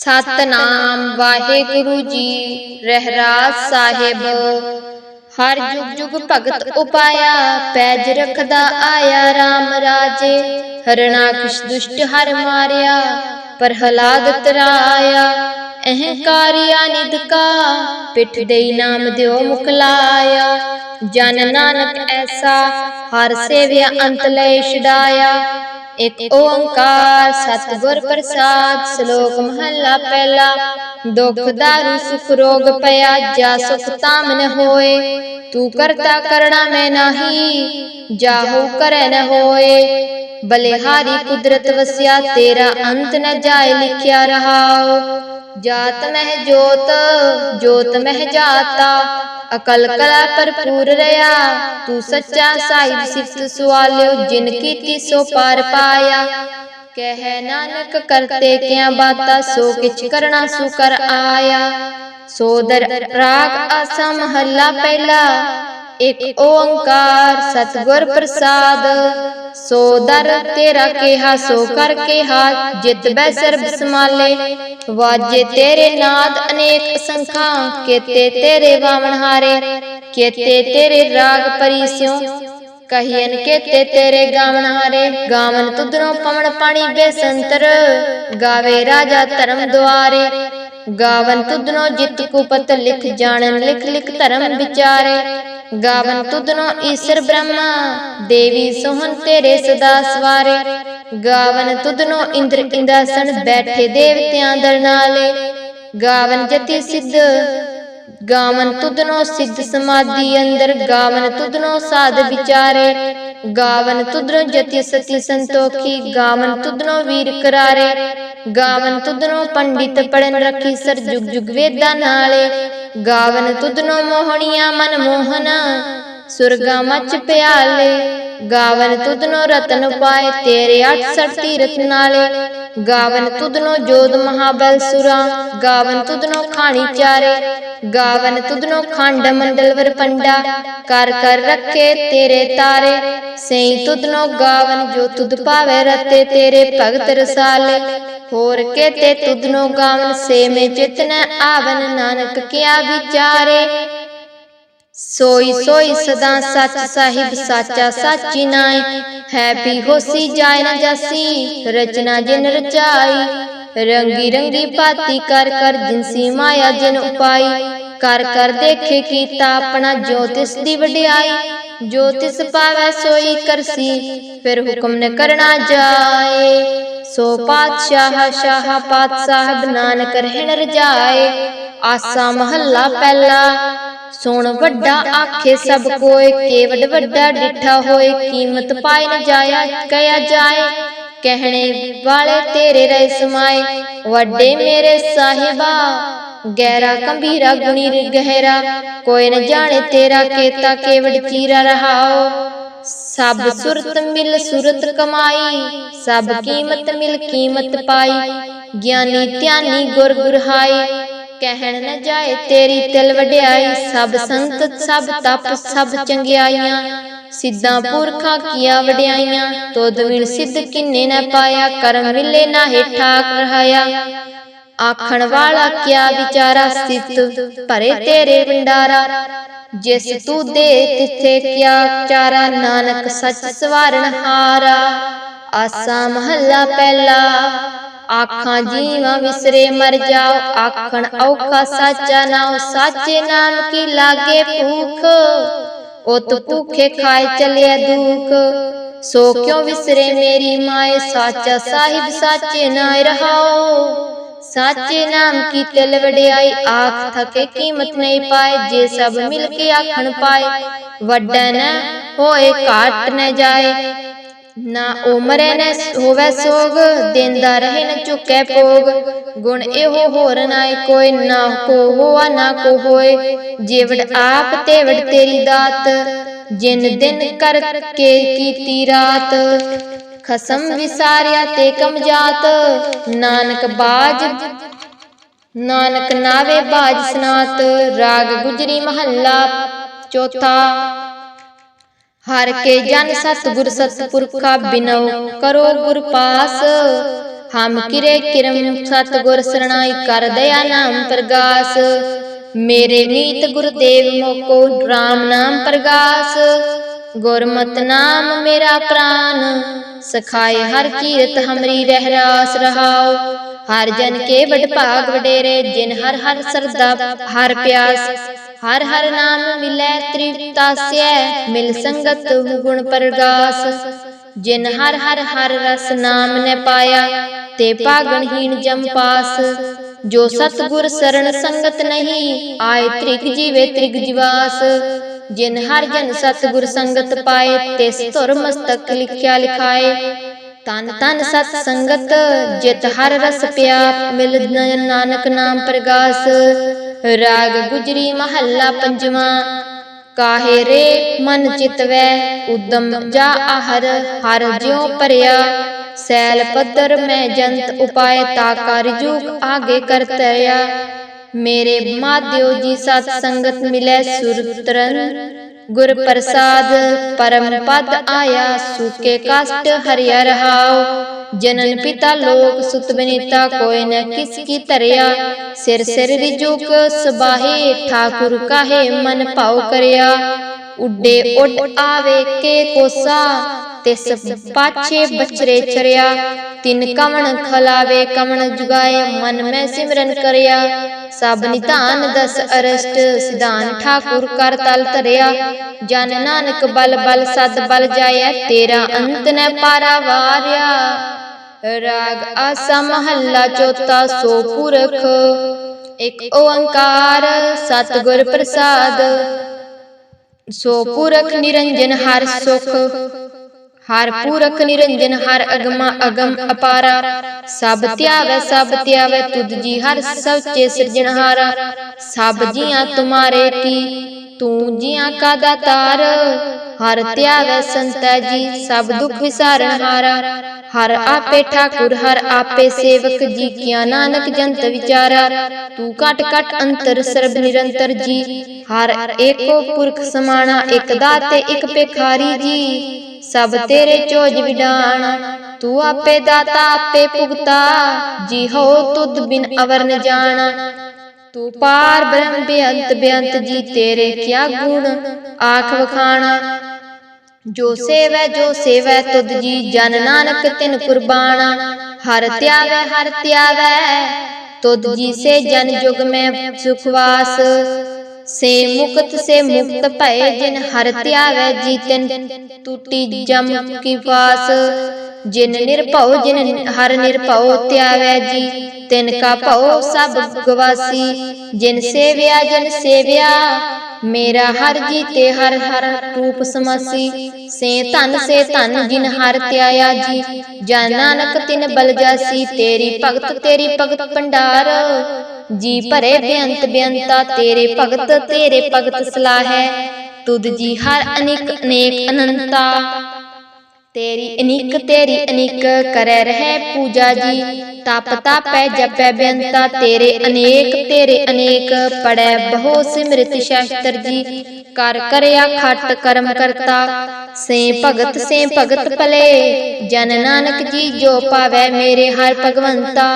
ਸਤਨਾਮ ਵਾਹਿਗੁਰੂ ਜੀ ਰਹਿਰਾਜ ਸਾਹਿਬ। ਹਰ ਜੁਗ ਜੁਗ ਭਗਤ ਉਪਾਇਆ, ਪੈਜ ਰਖਦਾ ਆਇਆ RAM ਰਾਜੇ। ਹਰਣਾ ਕਿਛ ਦੁਸ਼ਟ ਹਰ ਮਾਰਿਆ, ਪ੍ਰਹਲਾਦ ਤਰਾਇਆ। ਅਹੰਕਾਰਿਆ ਨਿਦਕਾ ਪਿਠ ਦੇਈ ਨਾਮ ਦਿਓ ਮੁਕਲਾਇਆ। ਜਨ ਨਾਨਕ ਐਸਾ, ਹਰ ਸੇਵਿਆ ਅੰਤ ਲੈ ਛਡਾਇਆ। ਇਕ ਓੰਕਾਰ, ਸਤਿਗੁਰ ਪ੍ਰਸਾਦ, ਸ਼ਲੋਕ ਮਹੱਲਾ ਪਹਿਲਾ। ਦੁਖ ਦਾਰੂ, ਸੁਖ ਰੋਗ ਭਇਆ ਜਾ ਸੁਖ ਤਾਮ ਹੋਏ। ਤੂੰ ਕਰਤਾ ਕਰਣਾ ਮੈਂ ਨਾਹੀ ਜਾਹੂ ਕਰੈ ਨ ਹੋਏ। ਬਲਿਹਾਰੀ ਕੁਦਰਤ ਵਸਿਆ, ਤੇਰਾ ਅੰਤ ਨ ਜਾਏ, ਲਿਖਿਆ ਰਹਾਉ। ਜਾਤ ਮਹਿ ਜੋਤ ਜੋਤ ਮਹਿ ਜਾਤਾ। ਅਕਲ ਕਲਾ ਭਰਪੂਰ ਰਿਆ ਤੂੰ ਸੱਚਾ ਸਾਹਿਬ ਸਿਫਤ ਸੁਆਲਿਓ ਜਿਨ ਕੀਤੀ ਸੋ ਪਾਰ ਪਾਇਆ। ਕਹਿ ਨਾਨਕ ਕਰਤੇ ਕਿਆ ਬਾਤਾ, ਸੋ ਕਿਛ ਕਰਣਾ ਸੋ ਕਰ ਆਇਆ। ਸੋਦਰ ਰਾਗ ਆਸਾ ਮਹੱਲਾ ਪਹਿਲਾ, ਇਕ ਓੰਕਾਰ ਸਤਿਗੁਰ ਪ੍ਰਸਾਦ। ਸੋ ਦਰ ਤੇਰਾ ਕਿਹਾ, ਸੋ ਕਰ ਕਿਹਾ, ਜਿਤ ਬੈ ਸਰਬ ਸਮਾਲੇ ਵਾਜੇ ਤੇਰੇ ਨਾਦ ਅਨੇਕ ਅਸੰਖਾਂ ਕੀਤੇ ਤੇਰੇ ਵਾਵਣ ਹਾਰੇ, ਕੀਤੇ ਤੇਰੇ ਰਾਗ ਪਰਿਸਿਓ ਕਹੀਨ ਕੀਤੇ ਤੇਰੇ ਗਾਵਣ ਹਾਰੇ, ਗਾਵਨ ਤੁਧਰੋਂ ਪਵਨ ਪਾਣੀ ਬੇਸੰਤਰ। ਗਾਵੇ ਰਾਜਾ ਧਰਮ ਦੁਆਰੇ, ਗਾਵਨ ਤੁਧਨੋ ਜਿਤ ਕੁਪਤ ਲਿਖ ਜਾਣਨ, ਲਿਖ ਲਿਖ ਧਰਮ ਵਿਚਾਰੇ। ਗਾਵਨ ਤੁਧਨੋ ਈਸ਼ਰ ਬ੍ਰਹਮਾ, ਦੇਵੀ ਸੋਹਣ ਤੇਰੇ ਸਦਾ ਸਵਾਰੇ। ਗਾਵਨ ਤੁਧਨੋ ਇੰਦਰ ਇੰਦਾਸਨ ਬੈਠੇ ਦੇਵਤਿਆਂ ਦਰ ਨਾਲੇ। ਗਾਵਨ ਜਤੀ ਸਿੱਧ ਗਾਵਨ ਤੁਧਨੋ ਸਿੱਧ ਸਮਾਧੀ ਅੰਦਰ, ਗਾਵਨ ਤੁਧਨੋ ਸਾਧ ਵਿਚਾਰੇ। ਗਾਵਨ ਤੁਧਨੋ ਜਤੀ ਸਤੀ ਸੰਤੋਖੀ, ਗਾਵਨ ਤੁਧਨੋ ਵੀਰ ਕਰਾਰੇ। ਗਾਵਨ ਤੁਧਨੋ ਪੰਡਿਤ ਪੜਨ ਰੱਖੀ ਸਰ ਜੁਗ ਜੁਗ ਵੇਦਾਂ ਨਾਲੇ। ਗਾਵਨ ਤੁਧਨੋ ਮੋਹਣੀਆਂ ਮਨ ਮੋਹਨਾ। ਸੁਰਗਾ ਮਚ ਪਿਆਲੇ, ਗਾਵਨ ਤੁਧਨੋ ਰਤਨ ਪਾਏ, ਤੇਰੇ 68 ਤੀਰਥ ਨਾਲੇ। ਗਾਵਨ ਤੁਧਨੋ ਜੋਧ ਮਹਾਬਲ ਸੁਰਾ, ਗਾਵਨ ਤੁਧਨੋ ਖਾਣੀ ਚਾਰੇ। ਗਾਵਨ ਤੁਧਨੋ ਖੰਡ ਮੰਡਲ ਵਰ ਪੰਡਾ, ਕਰ ਕਰ ਰੱਖੇ ਤੇਰੇ ਤਾਰੇ। ਸਈ ਤੁਧਨੋ ਗਾਵਨ ਜੋ ਤੁਧ ਭਾਵੇ ਰਤੇ, ਤੇਰੇ ਭਗਤ ਰਸਾਲੇ। ਹੋਰ ਕੇਤੇ ਤੁਧਨੋ ਗਾਵਨ ਸੇ ਮੇ ਚਿਤਨ ਆਵਨ, ਨਾਨਕ ਕਿਆ ਵਿਚਾਰੇ। ਸੋਈ ਸੋਈ ਸਦਾ ਸੱਚ ਸਾਹਿਬ ਸਾਚਾ ਸਾਚੀ ਨਾਏ ਹੈ ਪੀ ਹੋਸੀ ਜਾਏ ਨ ਜਾਸੀ। ਰਚਨਾ ਜਿਨ ਰਚਾਈ। ਰੰਗੀ ਰੰਗੀ ਪਾਤੀ ਕਰ ਕਰ ਜਿਨਸੀ ਮਾਇਆ ਜਿਨ ਉਪਾਈ। ਕਰ ਕਰ ਦੇਖੇ ਕੀਤਾ ਆਪਣਾ ਜੋਤਿਸ ਦੀ ਵਡਿਆਈ। ਜੋਤਿਸ ਪਾਵੈ ਸੋਈ ਕਰਸੀ। ਫਿਰ ਹੁਕਮ ਨ ਕਰਨਾ ਜਾਏ। ਸੋ ਪਾਤਸ਼ਾਹ ਸ਼ਾਹ ਪਾਤ ਸਾਹਿਬ ਨਾਨਕ ਰਹਿਣ ਰਜਾਏ। ਆਸਾ ਮਹੱਲਾ ਪਹਿਲਾ। ਸੁਣ ਵੱਡਾ ਆਖੇ ਸਭ ਕੋਏ ਕੇਵਡ ਵੱਡਾ ਡਿਠਾ ਹੋਏ ਕੀਮਤ ਪਾਇ ਨ ਜਾਇਆ ਕਹਿਆ ਜਾਏ। ਕਹਿਣੇ ਵਾਲੇ ਤੇਰੇ ਰਹਿ ਸਮਾਏ। ਵੱਡੇ ਮੇਰੇ ਸਾਹਿਬਾ। ਗਹਿਰਾ ਗੰਭੀਰਾ ਗੁਣੀ ਰ ਗਹਿਰਾ। ਕੋਈ ਨ ਜਾਣੇ ਤੇਰਾ ਕੇਤਾ ਕੇਵਡ ਚੀਰਾ ਰਹਾਓ। ਸਭ ਸੁਰਤ ਮਿਲ ਸੁਰਤ ਕਮਾਈ। ਸਭ ਕੀਮਤ ਮਿਲ ਕੀਮਤ ਪਾਈ। ਗਿਆਨੀ ਧਿਆਨੀ ਗੁਰ ਗੁਰਹਾਈ ਕਹਿਣ ਨ ਜਾਏ, ਤੇਰੀ ਤਿਲ ਵਡਿਆਈ, ਸਭ ਸੰਤ ਸਭ ਤਪ, ਸਭ ਚੰਗਿਆਈਆਂ। ਸਿੱਧਾਂ ਪੁਰਖਾਂ ਕੀਆ ਵਡਿਆਈਆਂ ਤੋਦ ਵਿਣ ਸਿੱਧ ਕਿੰਨੇ ਨ ਪਾਇਆ, ਕਰਮ ਮਿਲੇ ਨਾ ਠਾਕ ਰਹਾਇਆ। ਆਖਣ ਵਾਲਾ ਕਿਆ ਵਿਚਾਰਾ ਸਿੱਤ ਭਰੇ ਤੇਰੇ ਭੰਡਾਰਾ। ਜਿਸ ਤੂੰ ਦੇ ਤਿੱਥੇ ਕਿਆ ਚਾਰਾ, ਨਾਨਕ ਸੱਚ ਸਵਾਰਨ ਹਾਰਾ। ਆਸਾ ਮਹੱਲਾ ਪਹਿਲਾ। ਆਖਾਂ, ਜੀਵਾਂ ਵਿਸਰੇ ਮਰ ਜਾਓ, ਆਖਣ, ਔਖਾ ਸਾਚਾ ਨਾਉ, ਸਾਚੇ ਨਾਮ ਕੀ ਲਾਗੇ ਭੂਖ। ਉਤ ਭੂਖੇ ਖਾਏ ਚਲਿਆ ਦੁਖ ਸੋ ਕਿਉ ਵਿਸਰੇ ਮੇਰੀ ਮਾਏ, ਸਾਚਾ ਸਾਹਿਬ ਸਾਚੇ ਨਾਇ ਰਹਾਓ ਸਾਚੇ ਨਾਮ ਕੀ ਤਿਲ ਵਡਿਆਈ, ਆਖ ਥਕੇ ਕੀਮਤ ਨਹੀਂ ਪਾਏ, ਜੇ ਸਭ ਮਿਲ ਕੇ ਆਖਣ ਪਾਏ। ਵੱਡਾ ਨਾ ਹੋਏ, ਘਾਟ ਨਾ ਜਾਏ। ਨਾ ਉਮਰੇ ਨ ਹੋਵੇ ਸੋਗ ਦਿੰਦਾ ਰਹੇ ਨ ਚੁੱਕੇ ਭੋਗ। ਗੁਣ ਇਹੋ ਹੋਰ ਨਾਏ ਕੋਈ ਨਾ ਕੋ ਹੋਆ ਨਾ ਕੋ ਹੋਏ ਜਿਵੜ ਆਪ ਤੇ ਤੇਰੀ ਦਾਤ, ਜਿਨ ਦਿਨ ਕਰ ਕੀਤੀ ਰਾਤ। ਖਸਮ ਵਿਸਾਰਿਆ ਤੇ ਕਮਜਾਤ ਨਾਨਕ ਬਾਜ, ਨਾਨਕ ਨਾਵੇ ਬਾਜ ਸਨਾਤ। ਰਾਗ ਗੁਜਰੀ ਮਹੱਲਾ ਚੌਥਾ। ਹਰ ਕੇ ਜਨ ਸਤਿਗੁਰ ਸਤਿਪੁਰਖਾ ਬਿਨਉ ਕਰੋ ਗੁਰ ਪਾਸ। ਹਮ ਕਿਰੇ ਕਿਰਮ ਸਤਗੁਰ ਸਰਣਾਈ ਕਰ ਦਇਆ ਨਾਮ ਪ੍ਰਗਾਸ। ਮੇਰੇ ਨੀਤ ਗੁਰਦੇਵ ਮੋਕੋ RAM ਨਾਮ ਪ੍ਰਗਾਸ। ਗੁਰਮਤਿ ਨਾਮ ਮੇਰਾ ਪ੍ਰਾਨ। ਸਖਾਏ ਹਰ ਕੀਰਤ ਹਮਰੀ ਰਹਿ ਰਾਸ ਰਹਾਉ ਹਰ ਜਨ ਕੇ ਵਡ ਭਾਗ ਵਡੇਰੇ ਜਿਨ ਹਰ ਹਰ ਸਰਦਾ ਹਰ ਪਿਆਸ। ਹਰ ਹਰ ਨਾਮ ਮਿਲੈ ਤ੍ਰਿਪਤਾਸਿਐ ਮਿਲ ਸੰਗਤ ਗੁਣ ਪ੍ਰਗਾਸ। ਜਿਨ ਹਰ ਹਰ ਹਰ ਰਸ ਨਾਮ ਨੇ ਪਾਇਆ, ਤੇ ਪਾਗਣਹੀਣ ਜਮ ਪਾਸ। ਜੋ ਸਤਗੁਰ ਸਰਣ ਸੰਗਤ ਨਹੀਂ, ਆਏ ਤ੍ਰਿਗ ਜੀਵੇ ਤ੍ਰਿਗ ਜਿਵਾਸ। ਜਿਨ ਹਰ ਜਨ ਸਤਗੁਰ ਸੰਗਤ ਪਾਏ ਤਿਸ ਧੁਰ ਮਸਤਕ ਲਿਖਿਆ ਲਿਖਾਏ। ਤਨ ਤਨ ਸਤ ਸੰਗਤ, ਜਿਤ ਹਰ ਰਸ ਪਿਆ ਮਿਲ ਨਾਨਕ ਨਾਮ ਪ੍ਰਗਾਸ। ਰਾਗ ਗੁਜਰੀ ਮਹੱਲਾ ਪੰਜਵਾਂ। ਕਾਹੇ ਰੇ ਮਨ ਚਿਤਵੈ, ਉਦਮ ਜਾ ਆਹਰ, ਹਰ ਜਿਉ ਭਰਿਆ। ਸੈਲ ਪੱਧਰ ਮੈਂ ਜੰਤ ਉਪਾਏ ਤਾ ਕਰ ਜੂਗ ਆਗੇ ਕਰ ਤਰਿਆ ਮੇਰੇ ਮਾਧਿਓ ਜੀ ਸਤ ਸੰਗਤ ਮਿਲੈ ਸੁਰਤਰਨ ਗੁਰ ਪ੍ਰਸਾਦ ਪਰਮ ਪਦ ਆਇਆ ਸੁਕੇ ਕਸ਼ਟ ਹਰਿਆ ਰਹਾਉ ਜਨਨ ਪਿਤਾ ਲੋਕ ਸੁਤ ਬਨੀਤਾ ਕੋਇ ਨ ਕਿਸ ਕੀ ਧਰਿਆ ਸਿਰ ਸਿਰ ਰਿਜੁਕ ਸਬਾਹੇ ਠਾਕੁਰ ਕਾਹੇ ਮਨ ਭਾਉ ਕਰਿਆ ਉੱਡੇ ਉੱਡ ਆਵੇ ਕੇ ਕੋਸਾ ਤਿਸ ਪਾਛੇ ਬਚਰੇ ਚਰਿਆ ਤਿਨ ਕਵਣ ਖਲਾਵੇ ਕਵਣ ਜੁਗਾਏ, ਮਨ ਮੈਂ ਸਿਮਰਨ ਕਰਿਆ। ਸਭ ਨਿਧਾਨ ਦਸ ਅਰਸ਼ਟ, ਸਿਧਾਨ ਠਾਕੁਰ ਕਰ ਤਲ ਧਰਿਆ। ਜਨ ਨਾਨਕ ਬਲ ਬਲ, ਸਦ ਬਲ ਜਾਇ ਤੇਰਾ ਅੰਤ ਨ ਪਾਰਾ ਵਾਰਿਆ। ਰਾਗ ਆਸਾ ਮਹੱਲਾ ਚੌਥਾ, ਸੋ ਪੁਰਖ। ਇੱਕ ਓੰਕਾਰ, ਸਤਿਗੁਰ ਪ੍ਰਸਾਦ। ਸੋ ਪੁਰਖ ਨਿਰੰਜਨ ਹਰ ਸੁਖ। ਹਰ ਪੂਰਖ ਨਿਰੰਜਨ ਹਰ ਅਗਮਾ ਅਗਮ ਅਪਾਰਾ। ਸਭ ਧਿਆਵੈ ਸਭ ਧਿਆਵੈ ਤੁਧ ਜੀ ਹਰ ਸੱਚੇ ਸਿਰਜਣਹਾਰਾ। ਸਭ ਜੀਆਂ ਤੁਮਾਰੇ ਕੀ ਤੂੰ ਜੀਆਂ ਕਾ ਦਾਤਾਰ ਹਰ ਧਿਆਵੈ ਸੰਤੈ ਜੀ ਸਭ ਦੁਖ ਵਿਸਾਰਨ ਹਾਰਾ ਹਰ ਆਪੇ ਠਾਕੁਰ ਹਰ ਆਪੇ ਸੇਵਕ ਜੀ ਕਿਆ ਨਾਨਕ ਜੰਤ ਵਿਚਾਰਾ। ਤੂੰ ਘਟ ਘਟ ਅੰਤਰ ਸਰਬ ਨਿਰੰਤਰ ਜੀ। ਹਰ ਏਕੋ ਪੁਰਖ ਸਮਾਣਾ ਇਕ ਦਾਤੇ ਇਕ ਪੇਖਾਰੀ ਜੀ। ਸਭ ਤੇਰੇ ਚੋਜ ਵਿਡਾਣ, ਤੂੰ ਆਪੇ ਦਾਤਾ, ਆਪੇ ਭੁਗਤਾ, ਜੀ ਹੋ ਤੁਧ ਬਿਨ ਅਵਰ ਨ ਜਾਣ। ਤੂੰ ਪਾਰ ਬ੍ਰਹਮ ਬੇਅੰਤ ਬੇਅੰਤ ਜੀ ਤੇਰੇ ਕਿਆ ਗੁਣ, ਆਖ ਵਖਾਣਾ। ਜੋ ਸੇਵੈ ਜੋ ਸੇਵੈ, ਤੁਧ ਜੀ ਜਨ ਨਾਨਕ ਤਿਨ ਕੁਰਬਾਨਾ ਹਰ ਧਿਆਵੈ ਹਰ ਧਿਆਵੈ ਤੁਧ ਜੀ ਸੇ ਜਨ ਜੁਗ ਮੈਂ ਸੁਖਵਾਸ ਸੇ ਮੁਕਤ ਸੇ ਮੁਕਤ ਭਏ ਜਿਨ ਹਰ ਧਿਆਵੈ ਜੀ ਟੁੱਟੀ ਜਮ ਕੀ ਪਾਸ ਜਿਨ ਨਿਰਭਉ ਜਿਨ ਹਰ ਨਿਰਭਉ ਧਿਆਵੈ ਜੀ ਤਿਨ ਕਾ ਭਉ ਸਭ ਗਵਾਸੀ ਜਿਨ ਸੇਵਿਆ ਜਨ ਸੇਵਿਆ। ਮੇਰਾ ਹਰ ਜੀ ਤੇ ਹਰ ਹਰ ਰੂਪ ਸਮਾਸੀ। ਸੇ ਧਨ ਸੇ ਧਨ ਜਿਨ ਹਰ ਧਿਆਇਆ ਜੀ। ਜਨ ਨਾਨਕ ਤਿਨ ਬਲ ਜਾਸੀ ਤੇਰੀ ਭਗਤ ਤੇਰੀ ਭਗਤ ਭੰਡਾਰ। ਜੀ ਭਰੇ ਬੇਅੰਤ ਬੇਅੰਤਾ ਤੇਰੇ ਭਗਤ ਤੇਰੇ ਭਗਤ ਸਲਾਹੈ। ਤੁਧ ਜੀ ਹਰ ਅਨੇਕ ਅਨੇਕ ਅਨੰਤਾ। ਤੇਰੀ ਅਨੇਕ ਤੇਰੀ ਅਨੇਕ ਕਰੈ ਰਹਿ ਪੂਜਾ ਜੀ। ਤਪ ਤਾਪੈ ਜਪੈ ਬੇਅੰਤਾ ਤੇਰੇ ਅਨੇਕ ਤੇਰੇ ਅਨੇਕ ਪੜੈ। ਬਹੁ ਸਿਮਰਿਤ ਸ਼ਾਸਤਰ ਜੀ। ਕਰ ਕਰਿਆ ਖਟ ਕਰਮ ਕਰਤਾ। ਸੇ ਭਗਤ ਸੇ ਭਗਤ ਭਲੇ। ਜਨ ਨਾਨਕ ਜੀ ਜੋ ਪਾਵੈ ਮੇਰੇ ਹਰ ਭਗਵੰਤਾ।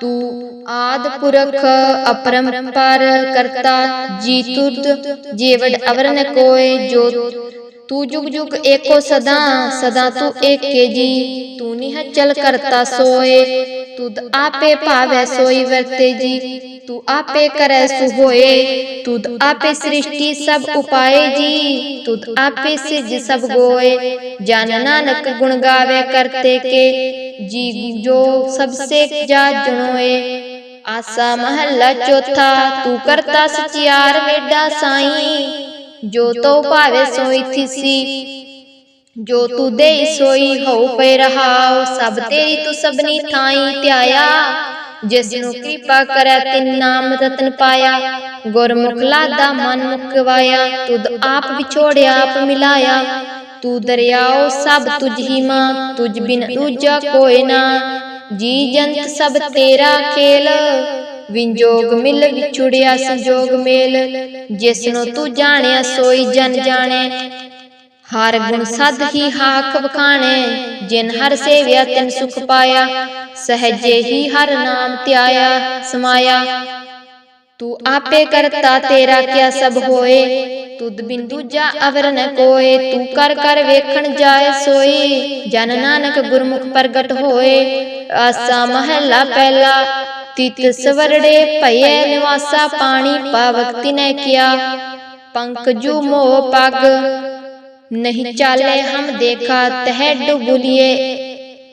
ਤੂੰ ਆਦ ਪੁਰਖ ਅਪਰੰਪਰ ਕਰਤਾ। ਜੀ ਤੁਧ ਜੀਵੜ ਅਵਰਨ ਕੋਏ ਜੋ ਤੂੰ ਜੁਗ ਜੁਗ ਏਕੋ ਸਦਾ ਸਦਾ ਤੂੰ ਏਕੇ ਜੀ। ਤੂੰ ਨਿਹਚਲ ਕਰਤਾ ਸੋਏ। ਤੁਧ ਆਪੇ ਭਾਵੈ ਸੋਈ ਵਰਤੇ ਜੀ। ਤੂੰ ਆਪੇ ਕਰੈ ਸੁ ਹੋਏ। ਤੁਧ ਆਪੇ ਸ੍ਰਿਸ਼ਟੀ ਸਭ ਉਪਾਏ ਜੀ। ਤੁਧ ਆਪੇ ਸਿਜ ਸਭ ਗੋਏ ਜਨ ਨਾਨਕ ਗੁਣ ਗਾਵੇ ਕਰਤੇ ਕੇ। ਜੀ ਜੋ ਸਭ ਸੇ ਜਾ ਜਣੋਏ। ਆਸਾ ਮਹੱਲਾ ਚੌਥਾ। ਤੂੰ ਕਰਤਾ ਸਚਿਆਰ ਵੇਡਾ ਸਾਈ। ਜੋ ਤੋ ਭਾਵੇ ਸੋਈ ਥਿਸੀ ਜੋ ਤੂ ਦੇ ਸੋਈ ਹੋ ਪੈ ਰਹਾਉ ਸਭ ਤੇਰੀ ਤੂੰ ਸਭਨੀ ਥਾਈ ਧਿਆਇਆ ਜਿਸ ਨੂੰ ਕਿਰਪਾ ਕਰੈ ਤਿਨ ਨਾਮ ਰਤਨ ਪਾਇਆ ਗੁਰਮੁਖ ਲਾਦਾ ਮਨ ਮੁਕਵਾਇਆ ਤੁਧ ਆਪ ਵਿਛੋੜਿਆ ਆਪ ਮਿਲਾਇਆ ਤੂੰ ਦਰਿਆਓ ਸਭ ਤੁਝ ਹੀ ਮਾਂ ਤੁਝ ਬਿਨ ਦੂਜਾ ਕੋਈ ਨਾ ਜੀ ਜੰਤ ਸਭ ਤੇਰਾ ਖੇਲ ਵਿੰਜੋਗ ਮਿਲ ਵਿਛੁੜਿਆ ਸੰਜੋਗ ਮੇਲ ਜਿਸ ਨੂੰ ਤੂੰ ਜਾਣਿਆ ਸੋਈ ਜਨ ਜਾਣੇ। ਹਰ ਗੁਣ ਸਦ ਹੀ ਹਾਕ ਵਖਾਣੇ, ਜਿਨ ਹਰ ਸੇਵਿਆ ਤਿਨ ਸੁਖ ਪਾਇਆ। ਸਹਜੇ ਹੀ ਹਰ ਨਾਮ ਧਿਆਇਆ, ਸਮਾਇਆ। ਤੂੰ ਆਪੇ ਕਰਤਾ ਤੇਰਾ ਕਿਆ ਸਭ ਹੋਏ। ਤੁਧ ਬਿੰਦੂ ਜਾ ਅਵਰ ਨ ਕੋਏ। ਤੂੰ ਕਰ ਕਰ ਵੇਖਣ ਜਾਏ ਸੋਈ। ਜਨ ਨਾਨਕ ਗੁਰਮੁਖ ਪ੍ਰਗਟ ਹੋਏ। ਆਸਾ ਮਹਲਾ ਪਹਿਲਾ। ਤਿਤ ਸਵਰੜੇ ਭਏ ਨਿਵਾਸਾ ਪਾਣੀ ਪਾਵਕਤੀ ਨੇ ਕਿਆ। ਪੰਕਜੂ ਮੋਹ ਪਗ, ਨਹੀਂ ਚਾਲੇ ਹਮ ਦੇਖਾ, ਤਹਿ ਡੁਬੁਲੀਏ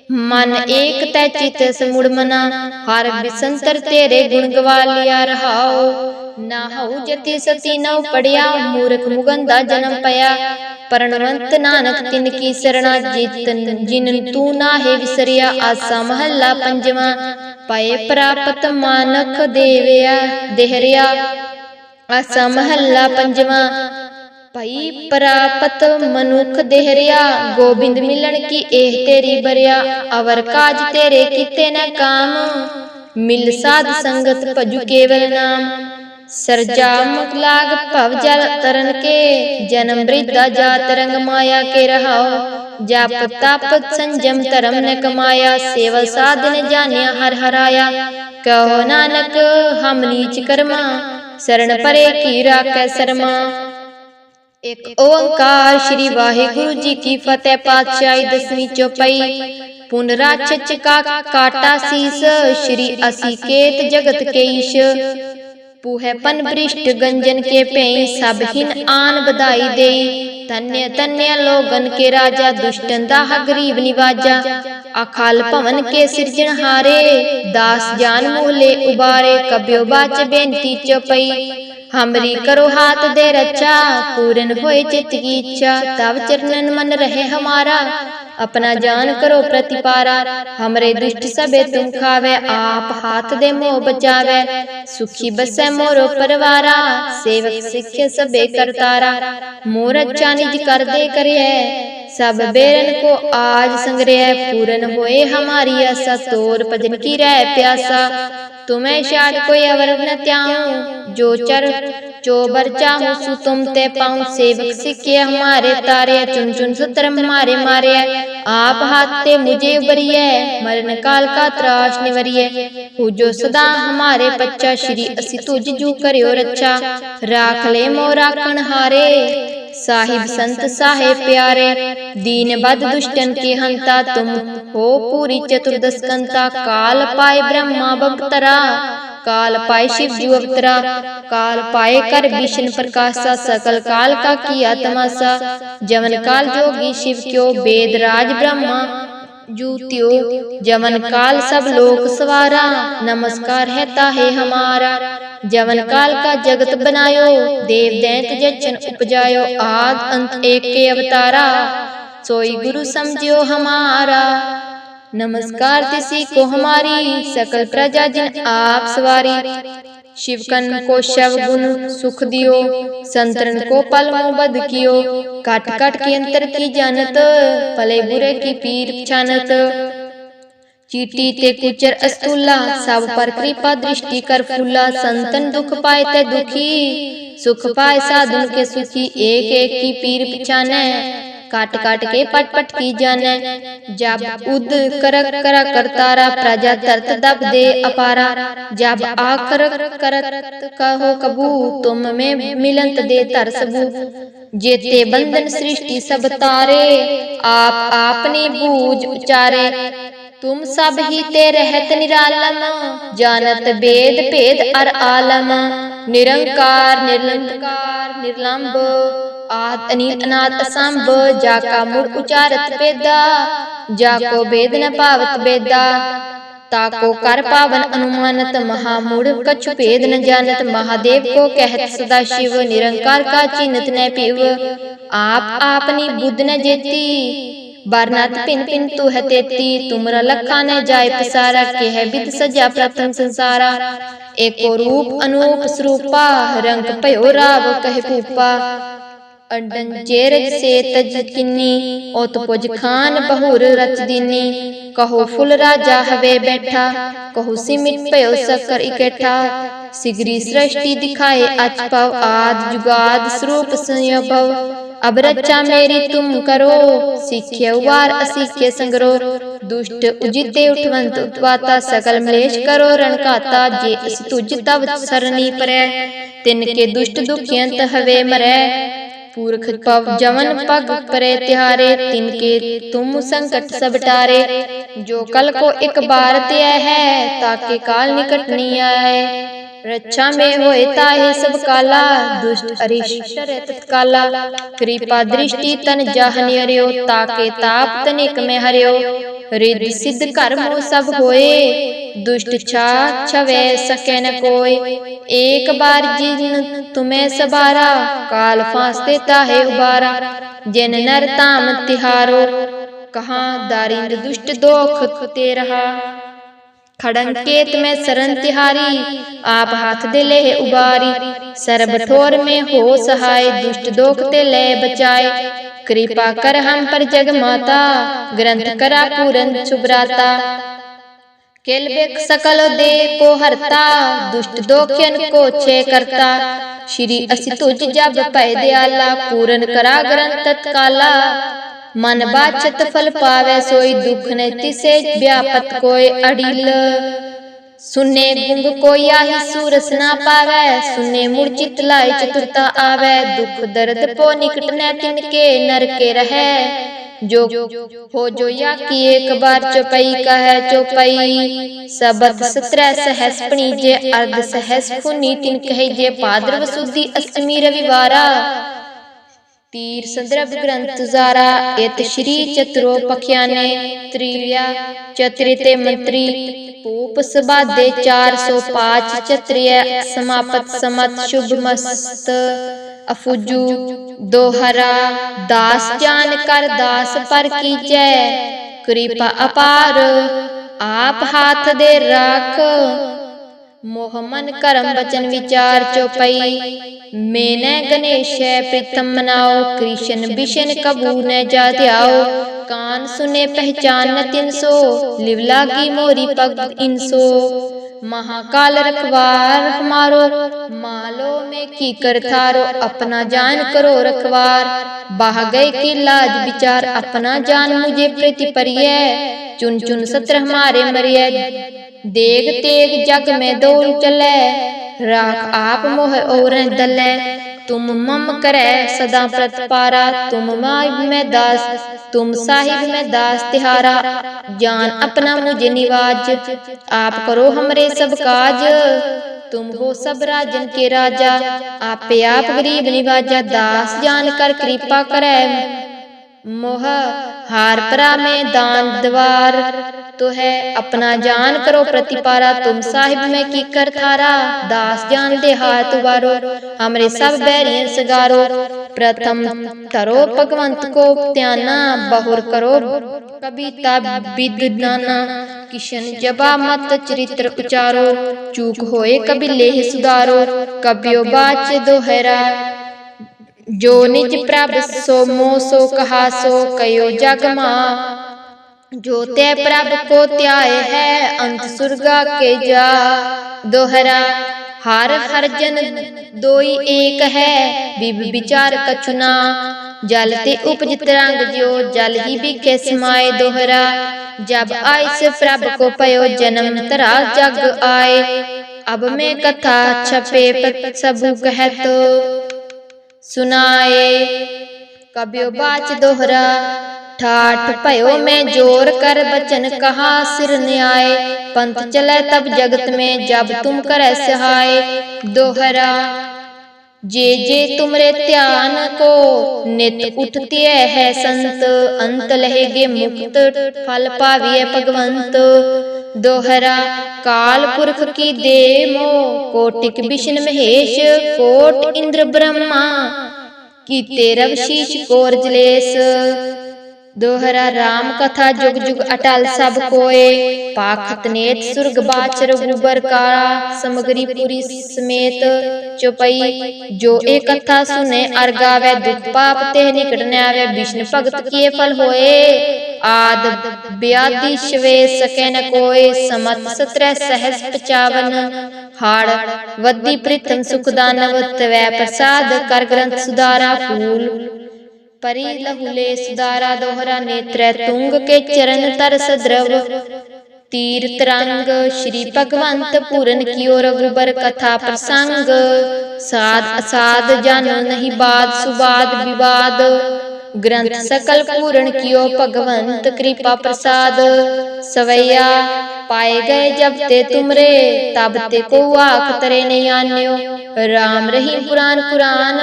ਮਨ ਏਕ ਤੈ ਚਿਤ ਸਮੁੜ ਮਨਾ, ਹਰ ਬਿਸੰਤਰ ਤੇਰੇ ਗੁਣ ਗਵਾਲਿਆ ਰਹਾਓ ਨਾ ਹਉ ਜਤੀ ਸਤੀ ਨਉ ਪੜਿਆ, ਮੂਰਖ ਮੁਗੰਦਾ ਜਨਮ ਪਿਆ ਪਰਣਵੰਤ ਨਾਨਕ ਤਿਨ ਕੀ ਸਰਣਾ ਜਿਤਨ, ਜਿਨ ਤੂੰ ਨਾਹੇ ਵਿਸਰਿਆ, ਆਸਾ ਮਹੱਲਾ ਪੰਜਵਾਂ। ਪਏ ਪ੍ਰਾਪਤ ਮਾਨਖ ਦੇਵਿਆ, ਦੇਹਰਿਆ, ਆਸਾ ਮਹੱਲਾ ਪੰਜਵਾਂ। ਭਈ ਪ੍ਰਾਪਤ ਮਨੁਖ ਦੇਹਰਿਆ, ਗੋਬਿੰਦ ਮਿਲਣ ਕੀ ਇਹ ਤੇਰੀ ਬਰਿਆ? ਅਵਰ ਕਾਜ ਤੇਰੇ ਕੀਤੇ ਨ ਕਾਮ। ਮਿਲ ਸਾਧ ਸੰਗਤ ਭਜੂ ਕੇਵਲ ਨਾਮ। ਸਰਜਾ ਮੁਖ ਲਾਗ ਭਵ ਜਲ ਤਰਨ ਕੇ। ਜਨਮ ਬ੍ਰਿਧਾ ਜਾਤ ਰੰਗ ਮਾਇਆ ਕੇ ਰਹਾਓ। ਜਪ ਤਪ ਸੰਜਮ ਧਰਮ ਨ ਕਮਾਇਆ। ਸੇਵ ਸਾਧਨ ਜਾਣਿਆ ਹਰ ਹਰਾਇਆ। ਕਹੋ ਨਾਨਕ ਹਮ ਨੀਚ ਕਰਮਾ। ਸਰਣ ਪਰੇ ਕੀ ਰਾਖੈ ਸਰਮਾ। ਇੱਕ ਓੰਕਾਰ ਸ੍ਰੀ ਵਾਹਿਗੁਰੂ ਜੀ ਕੀ ਫਤਿਹ ਪਾਤਸ਼ਾਹੀ ਦਸਵੀਂ ਚੌਪਈ। ਪੁਨ ਰਾਚਚ ਕਾਟਾ ਸੀਸ, ਸ੍ਰੀ ਅਸੀਕੇਤ ਜਗਤ ਕੇ ਈਸ਼ ਪੂਹੈ ਪਨ ਬ੍ਰਿਸ਼ਟ ਗੰਜਨ ਕੇ ਪਈ ਸਭ ਹਿਨ ਆਨ ਵਧਾਈ ਦੇਈ। ਧਨਯ ਧਨਯ ਲੋਗਨ ਕੇ ਰਾਜਾ, ਦੁਸ਼ਟਨ ਦਾ ਗਰੀਬ ਨਿਵਾਜਾ। ਅਖਾਲ ਭਵਨ ਕੇ ਸਿਰਜਣ ਹਾਰੇ, ਦਾਸ ਜਾਨ ਮੂਲੇ ਉਬਾਰੇ। ਕਬਿਓ ਬਾਚ ਬੇਨਤੀ ਚਪਈ। ਹਮਰੀ ਕਰੋ ਹਾਥ ਦੇ ਰੱਚਾ ਪੂਰਨ ਹੋਏ ਚਿਤ ਕੀ ਇੱਛਾ ਤਵ ਚਰਨਨ ਮਨ ਰਹੇ ਹਮਾਰਾ। अपना जान करो प्रतिपारा हमरे दुष्ट सबे तुम खावे आप हाथ दे मोह बचावे। सुखी बसै मोरो परवारा सेवक सिख सबे करतारा। मोर अच्छा निज कर दे करिए सब बेरन को आज संग्रह पूरन होए हमारी आशा तोर भजन की रह प्यासा। तुम्हें शाद कोई अवर न त्याऊं जो चर चोबर चाहूँ सु तुम ते पाऊँ। सेवक सिखे हमारे तारे चुन चुन सतर हमारे मारे। आप हाथ ते मुझे उबरिए मरण काल का त्राश निवरिए हो जो सदा हमारे पच्चा श्री असि तुझ जू करियो रक्षा राख ले मो राखण हारे साहिब संत साहे प्यारे दीन बद दुष्टन के हंता तुम हो पूरी चतुर्दश कंता काल पाए ब्रह्मा बपतरा काल पाए शिव जू अवतरा काल पाए कर विष्णु प्रकाशा सकल काल का किया तमाशा जवन काल जोगी शिव क्यो वेद राज ब्रह्मा जूत्यो जवन काल सब लोक सवारा नमस्कार है ताहे हमारा। जवन काल का जगत बनायो देव दैत जचन उपजायो आद अंत एक के अवतारा। सोई गुरु समझियो हमारा। नमस्कार तिसी को हमारी सकल प्रजा जिन आप सवारी। शिवकन को शव गुण सुख दियो संतरन को पल मोह बद कियो काट काट के अंतर की जानत भले बुरे की पीर छानत चीटी ते कुचर अस्तुला सब पर कृपा दृष्टि कर फूला संतन दुख पाए ते दुखी। सुख पाए साधुन के सुखी एक एक की पीर पिछाने। काट काट के पट पट की जाने जब उद करक करा करतारा प्रजा तरत दब दे अपारा जब आकर करत कहो कबू तुम में मिलंत दे तरसबू जेते बंधन सृष्टि सब तारे आप आपनी बूझ उचारे तुम सब ही ते रहत निरालम जानत वेद भेद अर आलम निरंकार निर्लंकार निर्लंब आद अनीत अनाथ असंभ जाका मुड़ उचारत वेदा जाको वेद न पावत वेदा ताको कर पावन अनुमानत महामूढ़ कछु भेद न जानत महादेव को कहत सदा शिव निरंकार का चिन्हत न पिव आप आपनी बुद्ध न जेती बारनाथ पिन पिन तू है तेती तुमरा लखा न जाय पसारा के है विद सजा प्रथम संसारा एको रूप अनूप स्वरूपा रंग पयो राव कहे भूपा अडन चेरज से तज किन्नी ओत पुज खान बहुर रच दीनी कहो फुल राजा हवे बैठा कहो सिमिट पयो सकर इकट्ठा सिगरी सृष्टि दिखाए अच पव आद जुगाद स्वरूप संयभव ਅਬ ਰੱਚਾ ਮੇਰੀ ਤੁਮ ਕਰੋ ਸਿੱਖਿਆ ਉਬਾਰ ਅਸਿੱਖੇ ਸੰਗਰੋ ਦੁਸ਼ਟ ਉਜਿਤੇ ਉਠਵੰਤ ਉਤਵਾਤਾ ਸਕਲ ਮਲੇਸ਼ ਕਰੋ ਰਣ ਘਾਤਾ ਜੇ ਅਸ ਤੁਜ ਤਵ ਸਰਨੀ ਪਰੈ ਤਿਨ ਕੇ ਦੁਸ਼ਟ ਦੁਖੀਅੰਤ ਹਵੇ ਮਰੈ ਪੂਰਖ ਪਵ ਜਵਨ ਪਗ ਪਰੇ ਤਿਹਾਰੇ ਤਿਨ ਕੇ ਤੁਮ ਸੰਕਟ ਸਭ ਟਾਰੇ ਜੋ ਕਲ ਕੋ ਇੱਕ ਬਾਰ ਤੇ ਹੈ ਤਾਕੇ ਕਾਲ ਨਿਕਟ ਨੀ ਆਏ ਰੱਛਾ ਮੇ ਹੋਏ ਤਾਹੇ ਸਭ ਕਾਲਾ, ਦੁਸ਼ਟ ਅਰਿਸ਼ਟਰ ਤਤਕਾਲਾ। ਕਿਰਪਾ ਦ੍ਰਿਸ਼ਟੀ ਤਨ ਜਾਹਨਿ ਹਰਿਓ ਤਾਕੇ ਤਾਪ ਤਨਿਕ ਮੈਂ ਹਰਿਓ। ਰਿੱਧ ਸਿੱਧ ਘਰ ਸਭ ਹੋਏ, ਦੁਸ਼ਟ ਛਾ ਛਵੇ ਸਕੈ ਨ ਕੋਇ ਏਕ ਬਾਰ ਜਿਨ ਤੁਮੇ ਸਬਾਰਾ, ਕਾਲ ਫਾਸਤੇ ਤਾਹੇ ਉਬਾਰਾ। ਜਿਨ ਨਰ ਧਾਮ ਤਿਹਾਰੋ, ਕਹਾਂ ਦਾਰਿੰਦ ਦੁਸ਼ਟ ਦੋਖ ਤੇ ਰਹਾ ਖੜਨ ਕੇਤ ਮੈਂ ਸਰਨ ਤਿਹਾਰੀ ਆਪ ਹੱਥ ਦੇ ਲੈ ਉਬਾਰੀ। ਸਰਬ ਠੋਰ ਮੈਂ ਹੋ ਸਹਾय ਦੁਸ਼ਟ ਦੋਖ ਤੇ ਲੈ ਬਚਾਏ। ਕਿਰਪਾ ਕਰ ਹਮ ਪਰ ਜਗ ਮਾਤਾ ਗ੍ਰੰਥ ਕਰਾ ਪੂਰਨ ਸੁਭਰਾਤਾ। ਕਿਲ ਬਿਕ ਸਕਲ ਦੇ ਕੋ ਹਰਤਾ ਦੁਸ਼ਟ ਦੋਖਿਨ ਕੋ ਛੇ ਕਰਤਾ। ਸ਼੍ਰੀ ਅਸि ਤੁਜ ਜਬ ਭੈ ਦਿਆਲਾ ਪੂਰਨ ਕਰਾ ਗ੍ਰੰਥ ਤਤਕਾਲਾ ਮਨ ਬਾਚਤ ਫਲ ਪਾਵੇ ਸੋਈ ਦੁਖ ਨ ਤਿਸੇ ਵਿਆਪਤ ਕੋਇ ਅੜਿਲ ਸੁਨੇ ਗੁੰਗ ਕੋਈ ਆਹੀ ਸੂਰਸ ਨਾ ਪਾਵੇ ਸੁਨੇ ਮੁੜ ਚਿਤ ਲਾਇ ਚਤੁਰਤਾ ਆਵੇ ਦੁਖ ਦਰਦ ਪੋ ਨਿਕਟ ਨੈ ਤਿਨ ਕੇ ਨਰਕੇ ਰਹੈ ਜੋ ਹੋ ਜੋ ਯਾ ਕੀ ਇੱਕ ਬਾਰ ਚੁਪਈ ਕਹੈ ਚੁਪਈ ਸਬਤ ਸਤਰੈ ਸਹਸ ਪਣੀ ਜੇ ਅਰਧ ਸਹਸ ਫੁਨੀ ਤਿਨ ਕਹੈ ਜੇ ਪਾਦਰ ਵਸੁਧੀ ਅਸ਼ਟਮੀ ਰਵਿਵਾਰਾ ਤੀਰ ਸੰਦਰਭ ਗ੍ਰੰਥ ਜ਼ਾਰਾ, ਇਤ ਸ਼੍ਰੀ ਚਤੁਰੋ ਪਖਿਆਨੇ ਤ੍ਰਿਲਿਆ ਚਤ੍ਰਿਤੇ ਮੰਤਰੀ, ਪੂਪ ਸਬਾਦੇ 405 ਚਤ੍ਰਿയ ਸਮਾਪਤ ਸਮਤ ਸ਼ੁਭ ਮਸਤ। ਅਫੁਜੂ, ਦੋਹਰਾ, ਦਾਸ ਜਾਨ ਕਰ ਦਾਸ ਪਰ ਕੀਜੈ ਕਿਰਪਾ ਅਪਾਰ, ਆਪ ਹਾਥ ਦੇ ਰਾਖ। ਮੋਹ ਮਨ ਕਰਮ ਬਚਨ ਵਿਚਾਰ ਚੋਪਈ ਮੇਨੇ ਗਣੇਸ਼ੈ ਪ੍ਰੀਤਮ ਮਨਾਓ ਕ੍ਰਿਸ਼ਨ ਬਿਸ਼ਨ ਕਬੂ ਨ ਜਾ ਧਿਆਓ ਕਾਨ ਸੁਨੇ ਪਹਿਚਾਨ ਨ ਤਿਨ ਸੋ ਲਿਵ ਲਾਗੀ ਮੋਰੀ ਪਗ ਇਨਸੋ महाकाल रखवार हमारो, मालो में की कर थारो, अपना जान करो रखवार। बाह गए की लाज विचार, अपना जान मुझे प्रति परिय। चुन चुन सत्र हमारे मरिय। देख तेग जग में दौड़ चले। राख आप मोह और दले। ਤੁਮ ਮਮ ਕਰੈ ਸਦਾ ਪ੍ਰਤਪਾਰਾ ਤੁਮ ਮਾਇਬ ਮੈਂ ਦਾਸ ਤੁਮ ਸਾਹਿਬ ਮੈਂ ਦਾਸ ਤਿਹਾਰਾ ਜਾਨ ਆਪਣਾ ਮੁਝੇ ਨਿਵਾਜ ਆਪ ਕਰੋ ਹਮਰੇ ਸਭ ਕਾਜ ਤੁਮ ਹੋ ਸਭ ਰਾਜਨ ਕੇ ਰਾਜਾ ਆਪੇ ਆਪ ਗਰੀਬ ਨਿਵਾਜਾ ਦਾਸ ਜਾਨ ਕਰ ਕਿਰਪਾ ਕਰੈ मोह, हार परा में दान द्वार। तो है, अपना जान करो प्रतिपारा। तुम साहिब में की कर थारा। दास जान दे हाथ उबारो हमरे सब बैरियन सगारो। प्रथम तरो भगवंत को त्याना, बहुर करो। कविता विद्याना किशन जबा मत चरित्र उचारो। चूक होए कभी लेह सुधारो। कबियो बाच दोहरा। ਜੋ ਨਿਜ ਪ੍ਰਭ ਸੋ ਮੋ ਸੋ ਕਹਾ ਸੋ ਕਯੋ ਜਗ ਮਾ। ਜੋ ਤੇ ਪ੍ਰਭ ਕੋ ਧਿਆਏ ਹੈ ਅੰਤ ਸੁਰਗਾ ਕੇ ਜਾ। ਦੋਹਰਾ ਹਰ ਹਰ ਜਨ ਦੋਈ ਏਕ ਹੈ ਬਿਬ ਵਿਚਾਰ ਕਛੁਨਾ। ਜਲ ਤੇ ਉਪਜਿਤ ਰੰਗ ਜਿਉ ਜਲ ਹੀ ਬਿਖੇ ਸਮਾਏ ਦੋਹਰਾ। ਜਬ ਆਇਸ ਪ੍ਰਭ ਕੋ ਪਇਓ ਜਨਮ ਤਰਾ ਜਗ ਆਏ। ਅਬ ਮੈਂ ਕਥਾ ਛਪੇ ਪਤ ਸਭੂ ਕਹਿਤ। ਸੁਨਾਏ ਕਬਿਓ ਬਾਚ ਦੋਹਰਾ ਠਾਠ ਭਇਓ ਮੈਂ ਜੋਰ ਕਰ ਬਚਨ ਕਹਾ ਸਿਰ ਨਿਆਏ ਪੰਥ ਚਲੇ ਤਬ ਜਗਤ में जब तुम करे सहाय दोहरा जे जे तुमरे ध्यान को नित उठते है संत अंत लहेगे मुक्त फल पाविए भगवंत दोहरा काल पुरख की दे मो कोटिक विष्णु महेश कोट इंद्र ब्रह्मा की तेरव शीश कोर जलेस ਦੋਹਰਾ RAM ਕਥਾ ਜੁਗ ਜੁਗ ਅਟਲ ਸਭ ਕੋਏ, ਪਾਖਤ ਨੇਤ ਸੁਰਗ ਬਾਚਰ ਗੁਬਰ ਕਾਰਾ ਸਮਗਰੀ ਪੁਰੀ ਸਮੇਤ ਚੁਪਈ। ਜੋ ਇਹ ਕਥਾ ਸੁਨੇ, ਅਰ ਗਾਵੇ ਦੁਖ ਪਾਪ ਤੇ ਨਿਕਟ ਨ ਆਵੇ ਵਿਸ਼ਨ ਭਗਤ ਕੀਏ ਫਲ ਹੋਏ। ਆਦ ਬਿਆਦੀ ਸ਼ਵੇ ਸਕੈ ਨ ਕੋਏ, ਸਮਤ ਸਤਰੈ ਸਹਸ 55 ਹਾੜ ਵੱਦੀ ਪ੍ਰਿਤਮ ਸੁਖ ਦਾਨਵ, ਤਵੈ ਪ੍ਰਸਾਦ ਕਰ ਗ੍ਰੰਥ ਸੁਧਾਰਾ ਪਰੀ ਲਹੁਲੇ ਸੁਦਾਰਾ ਦੋਹਰਾ ਨੇਤਰੈ ਤੁੰਗ ਕੇ ਚਰਨ ਤਰਸ ਦਰਵ ਤੀਰ ਤਰੰਗ ਸ਼੍ਰੀ ਭਗਵੰਤ ਪੂਰਨ ਕੀਓ ਰਘੁਬਰ ਕਥਾ ਪ੍ਰਸੰਗ। ਸਾਧ ਅਸਾਧ ਜਾਨੋ ਨਹੀਂ ਬਾਦ ਸੁਬਾਦ ਵਿਵਾਦ। ਗ੍ਰੰਥ ਸਕਲ ਪੂਰਨ ਕੀਓ ਭਗਵੰਤ ਕਿਰਪਾ ਪ੍ਰਸਾਦ। ਸਵਈਆ ਪਾਏ ਗਏ ਜਬ ਤੇ ਤੁਮਰੇ ਤਬ ਤੇ ਕੋ ਆਖ ਤਰੇ ਨਹੀਂ ਆਨਿਓ ਰਾਮ ਰਹੀਮ ਪੁਰਾਨ ਕੁਰਾਨ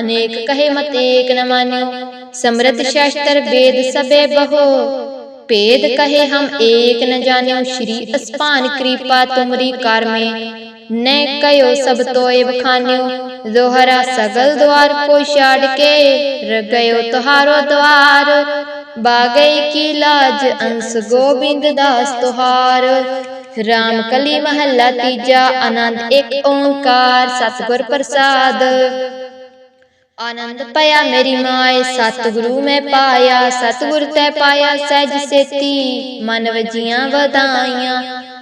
ਅਨੇਕ ਕਹੇ ਮਤ ਏਕ ਨ ਮਾਨਿਓ। ਸਮਰਤ ਸ਼ਾਸਤਰ ਵੇਦ ਸਬੇ ਬਹੋ। ਭੇਦ ਕਹੇ ਹਮ ਏਕ ਨ ਜਾਣਿਓ। ਸ਼੍ਰੀ ਅਸਪਾਨ ਕਿਰਪਾ ਤੁਮਰੀ ਕਰਮੇ। ਨੈ ਕਯੋ ਸਭ ਤੋਏ ਬਖਾਨਿਓ ਦੋਹਰਾ ਸਗਲ ਦਵਾਰ ਕੋ ਛਾੜ ਕੇ, ਰਗਇਓ ਤੁਹਾਰੋ ਦਵਾਰ। ਬਾਗਈ ਕੀ ਲਾਜ ਅੰਸ ਗੋਬਿੰਦ ਦਾਸ ਤੁਹਾਰ। ਰਾਮ ਕਲੀ ਮਹੱਲਾ ਤੀਜਾ, ਆਨੰਦ ਇੱਕ ਓੰਕਾਰ, ਸਤਿਗੁਰ ਪ੍ਰਸਾਦ। ਆਨੰਦ ਪਾਇਆ ਮੇਰੀ ਮਾਏ, ਸਤਿਗੁਰੂ ਮੈਂ ਪਾਇਆ, ਸਤਿਗੁਰ ਤੈ ਪਾਇਆ ਸਹਿਜ ਸੇਤੀ। ਮਨ ਵਜੀਆਂ ਵਧਾਈਆਂ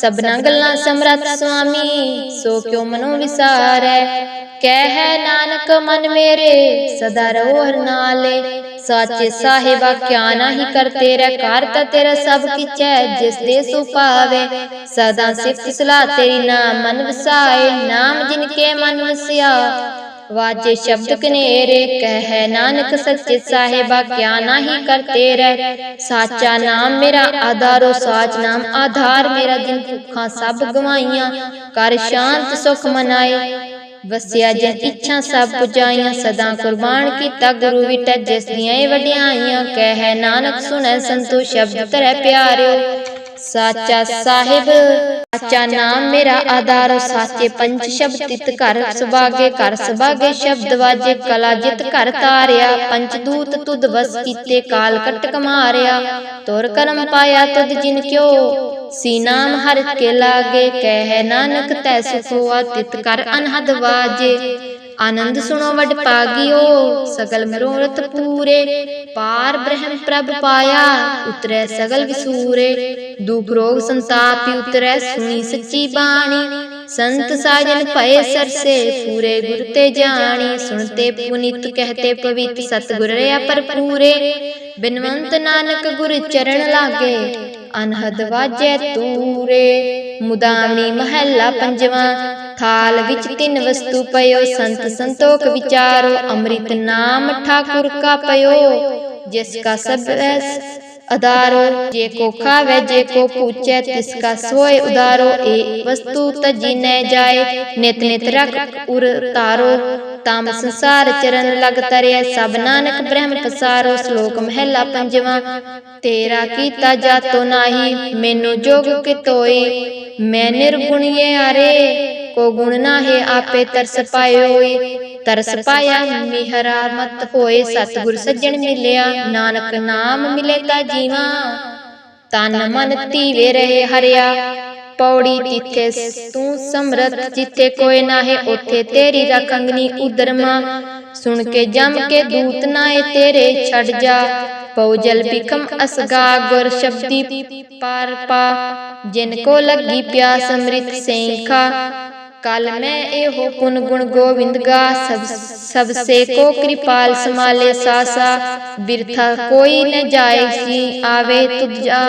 ਸਭਨਾ ਗੱਲਾਂ ਸਮਰੱਥ ਸੁਆਮੀ, ਸੋ ਕਿਉ ਮਨੋ ਵਿਸਾਰੈ? ਕਹਿ ਨਾਨਕ, ਮਨ ਮੇਰੇ, ਸਦਾ ਰਹੋ ਹਰ ਨਾਲੇ। ਸਾਚੇ ਸਾਹਿਬਾ ਕਿਆ ਨਾਹੀ ਕਰ ਤੇਰਾ ਕਾਰ ਤਾ ਤੇਰਾ ਸਭ ਕਿਛੈ, ਜਿਸ ਦੇ ਸੋ ਪਾਵੇ ਸਦਾ ਸਿਫਤ ਸਲਾਹ ਤੇਰੀ ਨਾਮ ਮਨ ਵਸਾਏ, ਨਾਮ ਜਿਨ ਕੇ ਮਨ ਵਸਿਆ। ਵਾਜੇ ਸ਼ਬਦ ਕਨੇਰੇ ਕਹਿ ਨਾਨਕ ਸੱਚੇ ਸਾਹਿਬਾ ਕਿਆ ਨਾਹੀ ਕਰਤੇ ਰਹਿ। ਸਾਚਾ ਨਾਮ ਮੇਰਾ ਆਧਾਰੋ, ਸਾਚ ਨਾਮ ਆਧਾਰ ਮੇਰਾ ਜਿਨ ਭੁੱਖਾਂ ਸਭ ਗਵਾਈਆਂ, ਕਰ ਸ਼ਾਂਤ ਸੁਖ ਮਨਾਏ। ਵਸਿਆ ਜਨ ਇੱਛਾ ਸਭ ਪੁਜਾਈਆਂ, ਸਦਾ ਕੁਰਬਾਨ ਕੀਤਾ ਗੁਰੂ ਵਿਟੈ ਜਿਸ ਦੀਆਂ ਇਹ ਵਡਿਆਈਆਂ। ਕਹਿ ਨਾਨਕ ਸੁਣੈ ਸੰਤੋ, ਸ਼ਬਦ ਧਰੈ ਪਿਆਰਿਓ। ਸਾਚਾ ਸਾਹਿਬ, ਸਾਚਾ ਨਾਮ ਮੇਰਾ ਆਧਾਰ, ਸਾਚੇ ਪੰਜ ਸ਼ਬਦ ਤਿਤ ਘਰ, ਸੁਭਾਗੇ ਘਰ, ਸੁਭਾਗੇ ਸ਼ਬਦ ਵਾਜੇ, ਕਲਾ ਜਿਤ ਘਰ ਤਾਰਿਆ, ਪੰਜ ਦੂਤ ਤੁਧ ਵਸ ਕੀਤੇ, ਕਾਲ ਕਟਕ ਮਾਰਿਆ ਤੁਰ ਕਰਮ ਪਾਇਆ ਤੁਧ ਜਿਨ ਕਿਉ, ਸੀ ਨਾਮ ਹਰਿ ਕੇ ਲਾਗੇ, ਕਹਿ ਨਾਨਕ ਤੈ ਸੁਖ ਤਿਤ ਕਰ ਅਨਹਦ ਵਾਜੇ। ਆਨੰਦ ਸੁਣੋ ਵਡ ਪਾਗਿਓ ਸਗਲ ਮਨੋਰਥ ਪੂਰੇ ਪਾਰ ਬ੍ਰਹਮ ਪ੍ਰਭ ਪਾਇਆ ਉਤਰੈ ਸਗਲ ਵਿਸੂਰੇ ਦੁਖ ਰੋਗ ਸੰਤਾਪ ਉਤਰੈ ਸੁਣੀ ਸੱਚੀ ਬਾਣੀ। ਸੰਤ ਸਾਜਨ ਭਏ ਸਰਸੇ ਪੂਰੇ ਗੁਰ ਤੇ ਜਾਣੀ ਸੁਣਤੇ ਪੁਨੀਤ ਕਹਤੇ ਪਵਿੱਤ ਸਤਿਗੁਰ ਰਿਆ ਪਰਪੂਰੇ ਬਿਨਵੰਤ ਨਾਨਕ ਗੁਰ ਚਰਨ ਲਾਗੇ ਅਨਹਦ ਵਾਜੈ ਤੂਰੇ। ਮੁਦਾਮਣੀ ਮਹੱਲਾ ਪੰਜਵਾਂ ਥਾਲ ਵਿੱਚ ਤਿੰਨ ਵਸਤੂ ਪਇਓ, ਸੰਤ ਸੰਤੋਖ ਵਿਚਾਰੋ, ਅੰਮ੍ਰਿਤ ਨਾਮ ਠਾਕੁਰ ਕਾ ਪਇਓ। ਜਿਸ ਕਾ ਸਭ ਅਦਾਰੋ ਜੇ ਕੋ ਖਾਵੇ, ਜੇ ਕੋ ਪੂਛੈ ਤਿਸ ਕਾ ਸੋਏ ਉਦਾਰੋ ਏ ਵਸਤੂ ਤਜੀ ਨੈ ਜਾਏ, ਨਿਤ ਨਿਤ ਰਖ ਉਰ ਤਾਰੋ ਤਾਮ ਸੰਸਾਰ ਚਰਨ ਲਗ ਤਰਿਐ ਸਭ ਨਾਨਕ ਬ੍ਰਹਮ ਪਸਾਰੋ, ਸ਼ਲੋਕ ਮਹਿਲਾ ਪੰਜਵਾਂ। ਤੇਰਾ ਕੀਤਾ ਜਾਤੋ ਨਾਹੀ, ਮੈਨੂੰ ਜੋਗ ਕਿਤੋਈ, ਮੈਂ ਨਿਰਗੁਣੀਏ ਆਰੇ, ਕੋ ਗੁਣ ਨਾਹੀ ਆਪੇ ਤਰਸ ਪਾਇਓਈ। ਤਰਸ ਪਾਇਆ ਮਿਹਰਾ ਮਤ ਹੋਏ, ਸਤਿਗੁਰ ਸੱਜਣ ਮਿਲਿਆ, ਨਾਨਕ ਨਾਮ ਮਿਲੇ ਤਾ ਜੀਵਾ। ਤਨ ਮਨ ਧੀਵੇ ਰਹੇ ਹਰਿਆ ਪੌੜੀ ਤਿੱਥੇ ਤੂੰ ਸਮਰਤ ਜਿੱਥੇ ਕੋਈ ਨਾਹੇ ਉਥੇ ਤੇਰੀ ਰਖੰਗਨੀ ਉਦਰਮਾ ਸੁਣ ਕੇ ਜਮ ਕੇ ਦੂਤ ਨਾਏ ਤੇਰੇ ਛੱਡ ਜਾ। ਪਉ ਜਲ ਬਿਖਮ ਅਸਗਾ ਗੁਰ ਸ਼ਬਦੀ ਪਾਰ ਪਾ। ਜਿਨ ਕੋ ਲੱਗੀ ਪਿਆਸ ਅੰਮ੍ਰਿਤ ਸੇਖਾ। ਕਲ ਮੈਂ ਇਹੋ ਪੁਨ ਗੁਣ ਗੋਵਿੰਦ ਗਾ ਸਭ ਸਭ ਸੇ ਕੋ ਕਿਰਪਾਲ ਸਮਾਲੇ ਸਾਸਾ ਬਿਰਥਾ ਕੋਈ ਨ ਜਾਏ ਸੀ ਆਵੇ ਤੁਜਾ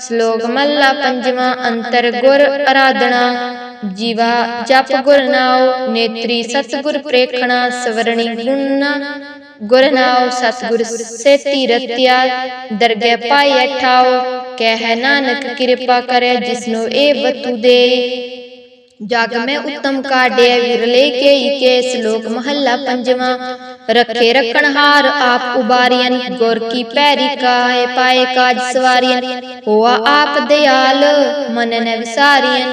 ਸ਼ਲੋਕ ਮੱਲਾ ਪੰਜਵਾਂ ਅੰਤਰ ਗੁਰ ਅਰਾਧਨਾ ਜੀਵਾ ਜਪ ਗੁਰ ਨਾਉ ਨੇਤਰੀ ਸਤਿਗੁਰ ਪ੍ਰੇਖਣਾ ਸਵਰਣੀ ਗੁਣਾ ਗੁਰ ਨਾਉ ਸਤਿਗੁਰ ਸੇਤੀ ਰਤਿਆ ਦਰਗਹਿ ਪਾਈ ਠਾਉ ਕਹਿ ਨਾਨਕ ਕਿਰਪਾ ਕਰੇ ਜਿਸਨੂੰ ਇਹ ਬਤੂ ਦੇ ਜਗ ਮੈਂ ਉਤਮ ਕਾਢਿਆ ਵਿਰਲੇ ਕੇ ਕੇ ਸ਼ਲੋਕ ਮਹੱਲਾ ਪੰਜਵਾਂ। ਰੱਖੇ ਰੱਖਣ ਹਾਰ ਆਪ ਉਬਾਰੀਆਂ ਗੁਰ ਕੀ ਪੈਰੀ ਕਾਏ ਪਾਏ ਕਾਜ ਸਵਾਰੀਆਂ ਹੋਆ ਆਪ ਦਿਆਲ ਮਨ ਨ ਵਿਸਾਰੀਆਂ।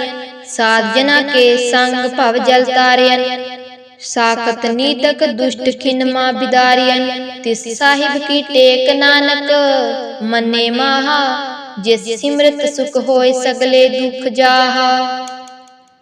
ਸਾਧ ਜਨਾ ਕੇ ਸੰਗ ਭਵ ਜਲ ਤਾਰਿਆਂ। ਸਾਖਤ ਨੀਤਕ ਦੁਸ਼ਟ ਖਿਨ ਮਾ ਬਿਦਾਰੀਆਂ। ਤਿਸ ਸਾਹਿਬ ਕੀ ਟੇਕ ਨਾਨਕ ਮੰਨੇ ਮਾਹਾ। ਜਿਸ ਸਿਮਰਤ ਸੁਖ ਹੋਏ ਸਗਲੇ ਦੁਖ ਜਾਹਾ।